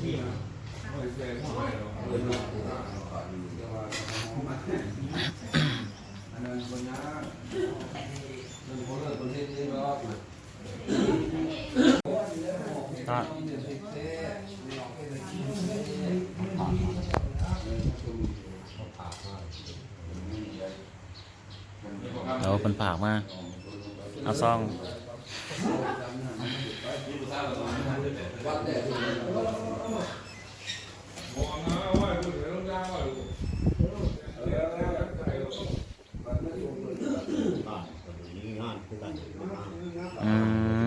เดี๋ยวเป็นผากมา เอาซอง อืม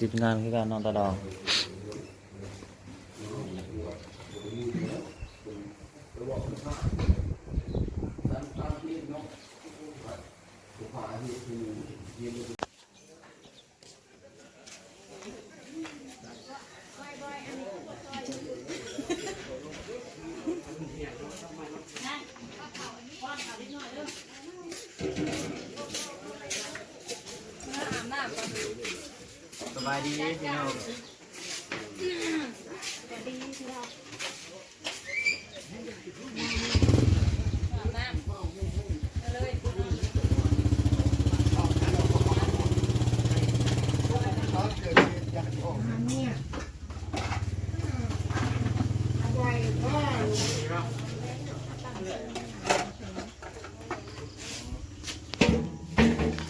ติดงานคือการนอนตาดอง ดีพี่น้อง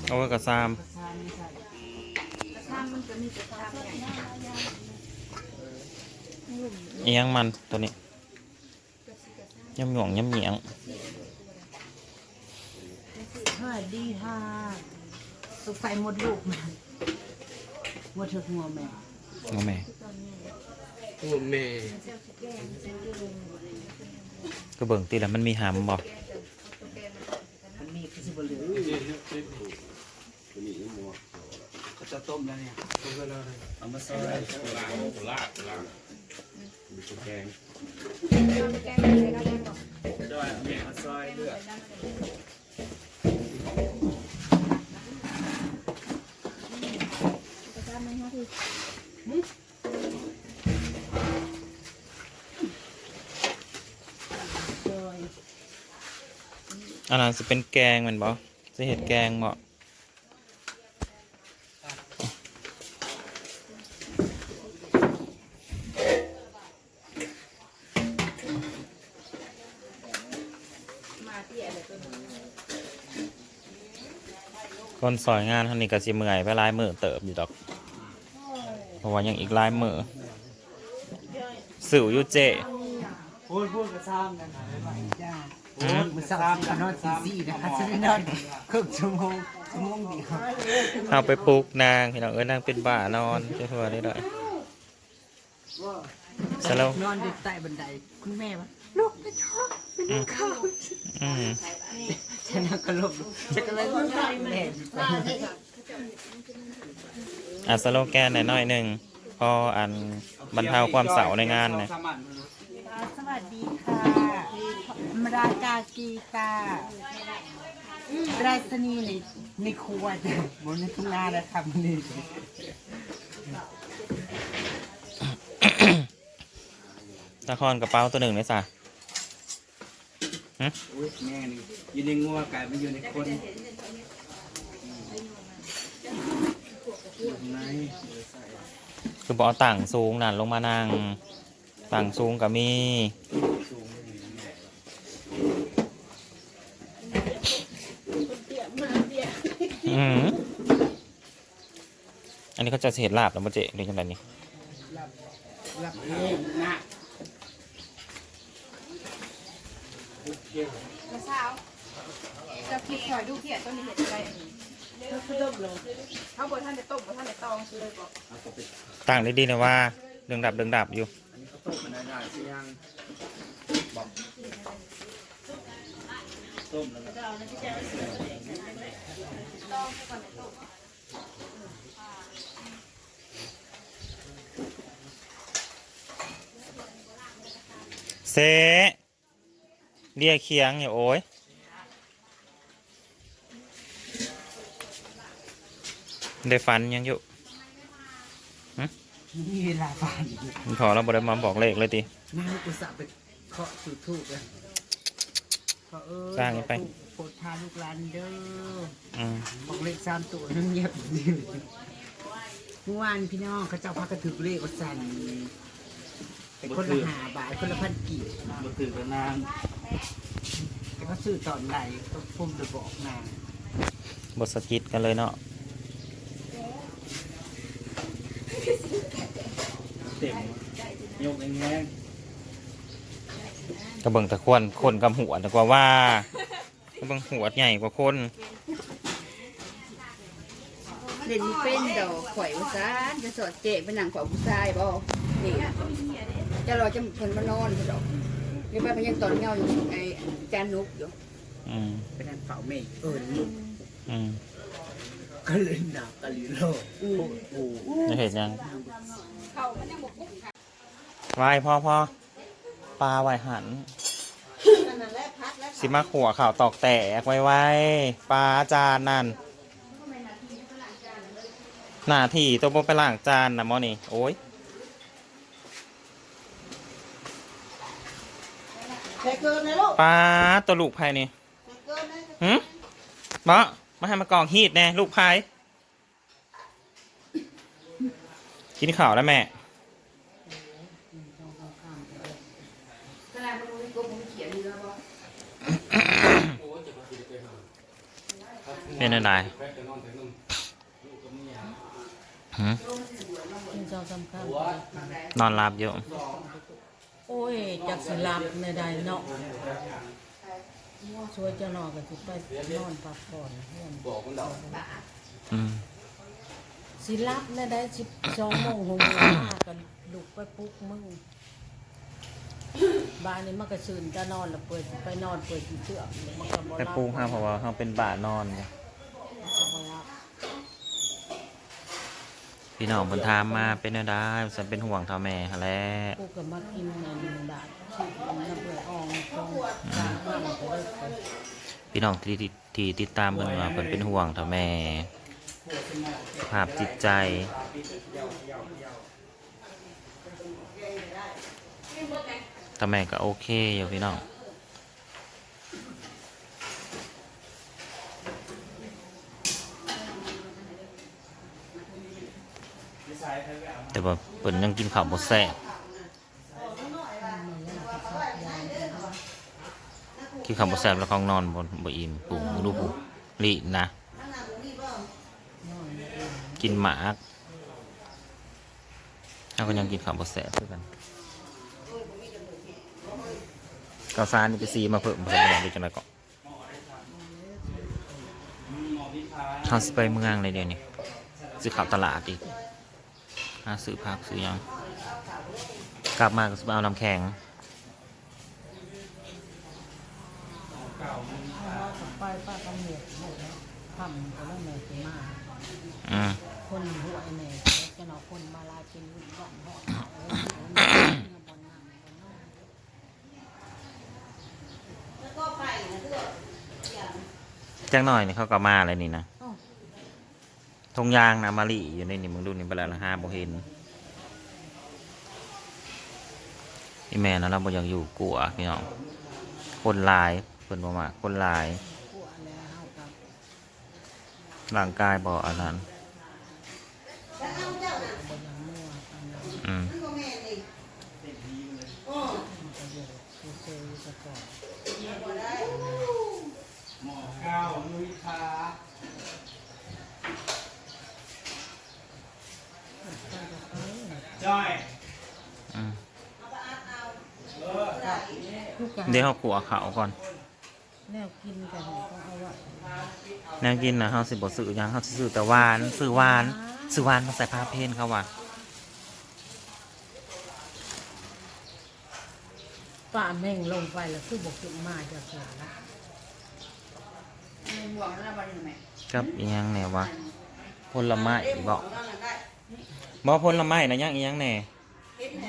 เอาไว้กับซาม เอียงมันตัวนี้ย่ำหน่วงย่ำเหนียงสวัสดีค่ะสุกไฟหมดลูกมาหมดเถอะหัวแม่งอแม่โอ้แม่ก็เบิ่งตีแล้วมันมีหามบอกมันมีคือสิบเหลือเขาจะต้มแล้วเนี่ยต้มแล้วเลยเอามาซอยล้างลาดล้า งแกงด้วยแม่ซอยเลือดอันนั้นจะเป็นแกงแมันบ่จะเห็ดแกงบ่ คนสอยงานท่านี้ก็สิเมื่อยไปลายมือเติบอยู่ดอก เพราะว่ายังอีกลายมือสิวอยูเจพูดพูดกระซ้ำกันหน่อยไหมจ้าอืมมือสาวสินอนตีสี่นะคะจะได้นอนครึ่งชั่วโมงชั่วโมงเดียวเอาไปปลุกนางพี่น้องเอ้ยนางเป็นบ้านอนเจ้าทัวได้ด้วยสแล้วนอนอยู่ใต้บันไดคุณแม่ว่าลูกไปท้องไปดูข้าวอืม ฉันนั่งก็ลบฉันก็เลยแม่อยู่ไปอะสโลแกนหน่อยหน่อยหนึ่งพออันบรรเทาความเสาในงานนะสวัสดีค่ะมรากากีตาราชนีในในครัวจ้ะบนในทุ่งนาแล้วครับนี่ตะคอนกระเป๋าตัวหนึ่งเลยจ้ะ อุ้ยแม่นี่อยู่ในงัวไก่มันอยู่ในคนไหนคือบอกเอาต่างสูงนั่นลงมานั่งต่างสูงกับมีอืมอันนี้เขาจะเห็ดลาบแล้วมาเจเรียกกันแบบนี้รับเองนะ มาเช้าจะคิดหน่อยดูเขียนต้นนี้เห็นอะไรคือต้มเลยข้างบนท่านจะต้มบนท่านจะตองคือเลยบอกต่างได้ดีนะว่าเรื่องดับเรื่องดับอยู่เต้มมันได้สิยังบอกต้มแล้วก็ตองก่อนจะต้มเซ เรียกเคียงอย่าโอ้ยได้ฟันยังอยู่มันมีเวลาบ้านอีกมันพอแล้วบ่ได้มาบอกเลขเลยตินางอุตส่าห์ไปเคาะสูทูกเลยเคาะเออสร้างให้ไปโปรดทานลูกหลานเด้ออืมบอกเลขสามตัวนั่นเงียบดีเมื่อวานพี่น้องเขาเจ้าพากระถือเลขวัสันเป็นคนละหาบาทคนละพันกี่มาถือกันนาง แต่เขาซื้อตอนไหนก็พุ่มจะบอกนางบทสกิดกันเลยเนาะเต็มยกแรงกระเบิงตะควนคนกับหัวดีกว่าว่ากระเบิงหัวใหญ่กว่าคน เล่นนี่เป็นดอกข่อยว่าซานจะสอดเจ๊เป็นหนังข่อยผู้ชายบ่นี่จะรอจะเพิ่นมานอนเพิ่นดอก นี่ไปเพิ่นยังตอนเงาอยู่ไอ้จานนุกอยู่อืมเป็นอันเฝ้าเมฆเอิญลูกอืมก็เลยหนักกะลิโลโอ้โหจะเห็นยังไหวายพ่อพ่อปลาไหวหัน สิมาขัวข่าวตอกแตกไว้ไว้ปลาจานนั่น หน้าที่ตัวบไปล้างจานนะมอนี่ โอ้ย ใส่เกินเลยลูกปลาตัวลูกไผ่นี่หืมบะมาให้มากองฮีดแน่ลูกไผ่กินข่าวแล้วแม่ขนาดมันรู้ก็ผมเขียนอยู่แล้วบ่เป็นอะไรหืมกินเจ้าสำคัญนอนหลับอยู่ โอ้ยจากสิหลับในใดเนาะช่วยเจ้าหนอกันสิไปนอนพักผ่อนเพื่อนอืมสิหลับในใดสิบสองโมงหกโมงมากันลุกไปปลุ๊กมึงบ้านนี้มันก็ชื่นจะนอนแล้วเปิดไปนอนเปิดสีเสื้อมันก็บ่ไปหลับปรุงห้าเพราะว่าห้าเป็นบ่านอนไงมันก็บ่หลับ พี่น้องเพิ่นถามมาเป็นอะไรฉันเป็นห่วงเท่าแม่หั้นแหล้วกูก็มากินในดาดชิบน้ำเบื่ออองตรงกลางบ้านก็ได้ไปพี่น้องที่ที่ที่ติดตามเพิ่นว่าเพิ่นเป็นห่วงเท่าแม่สภาพจิตใจท่าแม่ก็โอเคอยู่พี่น้อง แต่ว่าเปิ่นยังกินข้าวบ่แซ่บกินข้าวบ่แซ่บแล้วของนอนบ่บ่อิ่มปู่มึงดูปู่ลีนะ กินหมากแล้วก็ยังกินข้าวบ่แซ่บคือกันข้าวสานี่ไปซีมาเพิ่มผสมกันดูจังได๋ก็เฮาสิไปเมืองเลยเดี๋ยวนี้สิเขับตลาดอีก หาซื้อผักซื้อยังกลับมาก็เอาน้ำแข็งไปป้าก็เหนื่อยหมดแล้วทำก็แล้วแม่สิมาอืมคนหัวไอ้แม่จะนอคนมาลายเป็นวันหนนั่งบนนอนจังหน่อยนี่เขาก็มาเลยนี่นะ ทงยางนะมาลีอยู่ในนี่มึงดูนี่เวลาละห้าโมเห็นอีแม่นะเราบ่อยากอยู่กลัวพี่น้องคนลายเพิ่นบ่มาคนลายร่างกายบ่อันนั้น บนยังมั่วกันนะ อืม มันก็อยู่เฉยๆซะก่อน หมอข้าวนุ้ยคา ไปก็ไป จ้อยอืมทุกอย่างเดี๋ยวเขาขัวเขาวก่อน แนวกินกันก็เอาไว้แนวกินนะเขาสิบ่ซื้อหยังเขาสิซื้อแต่หวานซื้อหวานซื้อหวานมาใส่ผ้าเพนเขาว่าป้าแม่งลงไปแล้วคือบอกขึ้นมาจะเสียละในห่วงนั่นน่ะบ่ได้แม่กับอีหยังแหน่วะผลไม้บอก บ่ผลไม้นะยังอีหยังแหน่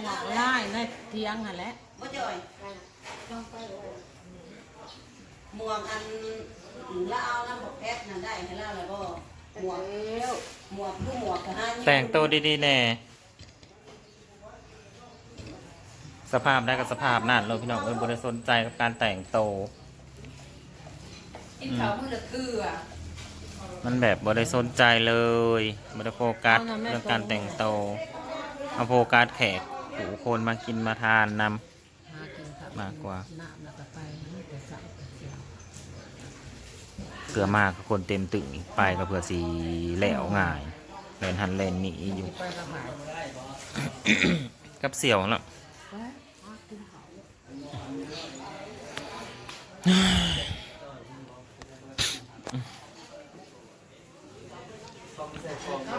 หมอกไล่ในเทียงอะแหละบ่จ่อยหมวกอันละเอาน้ำบกแพทน่ะได้ให้เราเลยบ่หมวกหมวกคือหมวกทหารแต่งตัวดีๆแหน่สภาพได้กับสภาพนั่นเราพี่น้องเอ้ยบริสนใจกับการแต่งโตวกินข้าวมื้อละเทื่อ มันแบบบริสนใจเลยบริโฟกัสเรื่องการแต่งโตวเอาโฟกัสแขกผู้คนมากินมาทานนหากินครับมากกว่า น้ำแล้วก็ไปแต่เสาแต่เสียวำเกลือมากกับคนเต็มตึงไปก็เพื่อสีแหลวง่ายเลนหันเลนหนีอยู่ ไปกับหายกับเสี่ยวแล้ว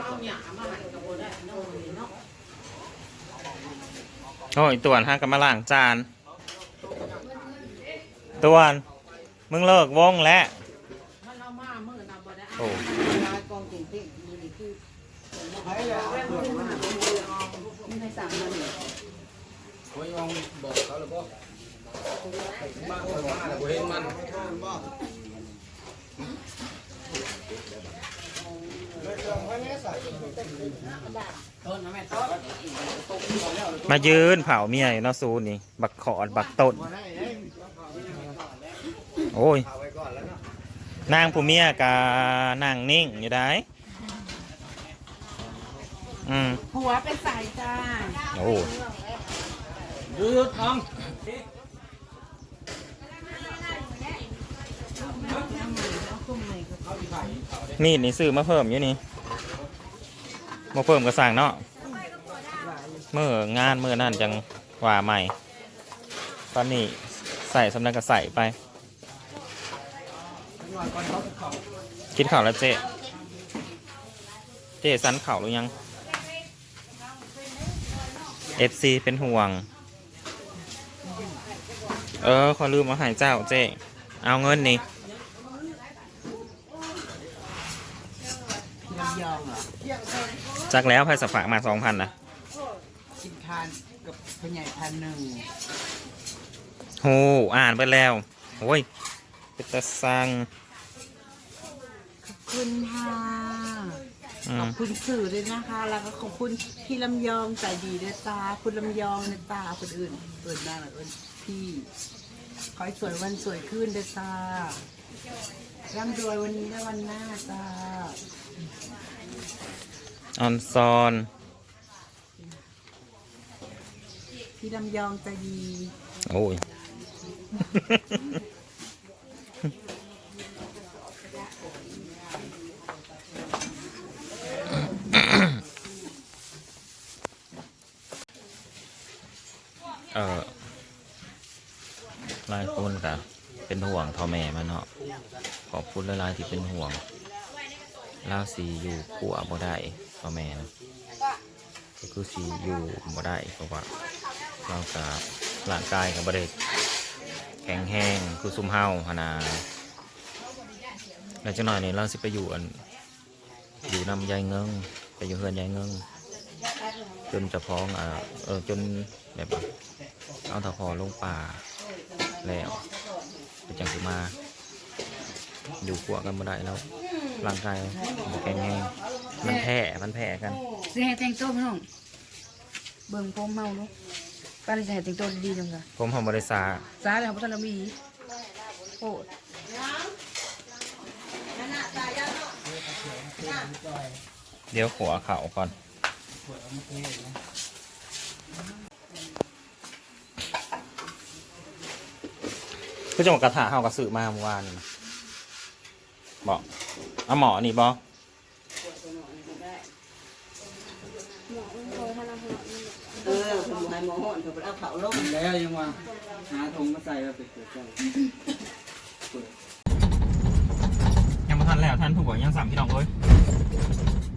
เอาหยามาให้กับบ่ได้เนาะเนาะ โอ้ยตวนห้ากันมาล้างจานตวนมึงเลิกวงแล้วมันเอามามื้อน่ะบ่ได้โอ้ยกองเก่งๆนี่นี่คือมีใครสั่งมาเนี่ยโอ้ยมองบอกเขาแล้วก็มาคนมาแล้วบ่เห็นมัน มายืนเผาเมียอยู่เนาะซูนี่ บักขอดบักต้น โอ้ย นางผู้เมียกานางนิ่งอยู่ได้ อืมหัวเป็นสายจ้าโอ้ยยืดท้องมีดนี่ซื้อมาเพิ่มอยู่นี่ มาเพิ่มกระสังเนาะเมื่องานเมื่อนั่นจังว่าใหม่ ตอนนี้ใส่สำนักก็ใส่ไปคิดข่าวแล้วเจ๊เจ๊สันข่าวหรือยัง FC เป็นห่วง เออ ขอลืมมาหายเจ้าเจ๊เอาเงินนี่ ลำยองเหรอ จักแล้วไพ่สัฝากมาสองพันนะกินทานกับผู้ใหญ่พันหนึ่งโหอ่านไปแล้วโอ้ยเป็นตะสังขอบคุณค่ะอืขอมบคุณสื่อด้วยนะคะ แล้วก็ขอบคุณพี่ลำยองใจดีด้วยตาคุณลำยองด้วยตาคนอื่นเอินหน้าหน่อยเอินพี่ขอให้สวยวันสวยขึ้นด้วยตาร่ำรวยวันนี้และวันหน้าตา ออนซอน พี่ลำยองใจดีโอ้ย เออหลายคนกะเป็นห่วงพ่อแม่มันเนาะขอบคุณหลายๆที่เป็นห่วงเล่าสีอยู่ขัวบ่ได้ พ่อแม่นะก็คือสีอยู่บ่ได้เพราะว่าเรากับร่างกายกับ่ได้แข็งแห้งคือซุ่มเฮาหนนาแล้วจังหน่อยนี่เราสิไปอยู่อันอยู่นำยายเงิงไปอยู่เฮือนยายเงิงจนจะพ้องอ่าเออจนแบบเอาตะพอลงป่าแล้วไปจังสิมา อยู่ขัวกันบ่ได้แล้วร่างกายแข็งแรง มันแพ้มันแพ้กันสิให้แต่งตัวพี่น้องเบิ่งผมเมาเนาะป้าเลยจะให้แต่งตัวดีๆจังค่ะผมหอมบริษาสาแล้วบ่ทันละมีโอ้เดี๋ยวขัวเข่าก่อนคือจังหวะกระถาเฮากระสือมาเมื่อวานนี่นะบอกเอาหมอนี่บอกายหมอห่อนเถอะเอาเผาลงแล้วยังว่าหาธงมาใส่แล้ไปเปิดใจเปิดยังไม่ทันแล้วท่านถูกยังสั่งพี่น้องเอ้ย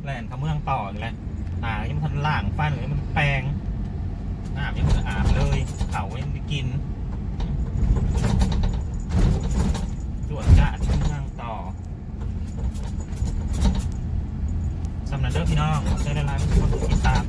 แหลนเขาเมืองต่ออีกแล้วหนายังทันล่างฟันหรืมันแปลงอาบยังไม่อาบเลยเผายังไม่กินตรวจจัดเมืองต่อสำนักเด้อพี่น้องได้ละลายคนติดตาม